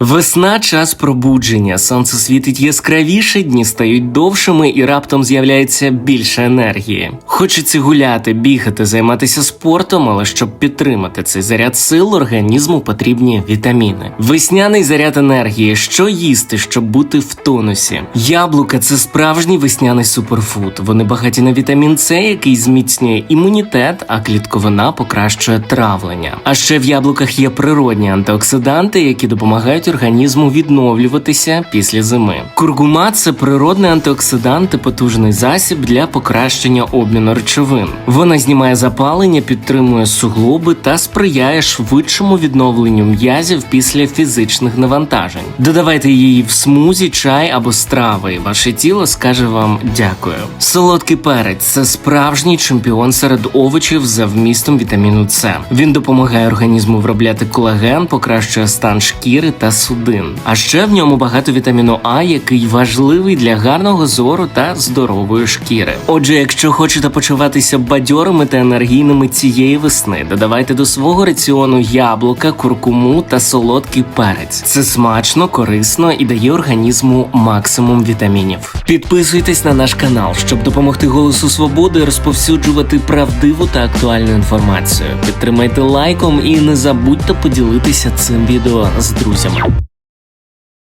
Весна час пробудження. Сонце світить яскравіше, дні стають довшими і раптом з'являється більше енергії. Хочеться гуляти, бігати, займатися спортом, але щоб підтримати цей заряд сил, організму потрібні вітаміни. Весняний заряд енергії. Що їсти, щоб бути в тонусі? Яблука це справжній весняний суперфуд. Вони багаті на вітамін С, який зміцнює імунітет, а клітковина покращує травлення. А ще в яблуках є природні антиоксиданти, які допомагають організму відновлюватися після зими. Куркума це природний антиоксидант і потужний засіб для покращення обміну речовин. Вона знімає запалення, підтримує суглоби та сприяє швидшому відновленню м'язів після фізичних навантажень. Додавайте її в смузі, чай або страви, і ваше тіло скаже вам дякую. Солодкий перець це справжній чемпіон серед овочів за вмістом вітаміну С. Він допомагає організму виробляти колаген, покращує стан шкіри та судин. А ще в ньому багато вітаміну А, який важливий для гарного зору та здорової шкіри. Отже, якщо хочете почуватися бадьорими та енергійними цієї весни, додавайте до свого раціону яблука, куркуму та солодкий перець. Це смачно, корисно і дає організму максимум вітамінів. Підписуйтесь на наш канал, щоб допомогти голосу свободи розповсюджувати правдиву та актуальну інформацію. Підтримайте лайком і не забудьте поділитися цим відео з друзями.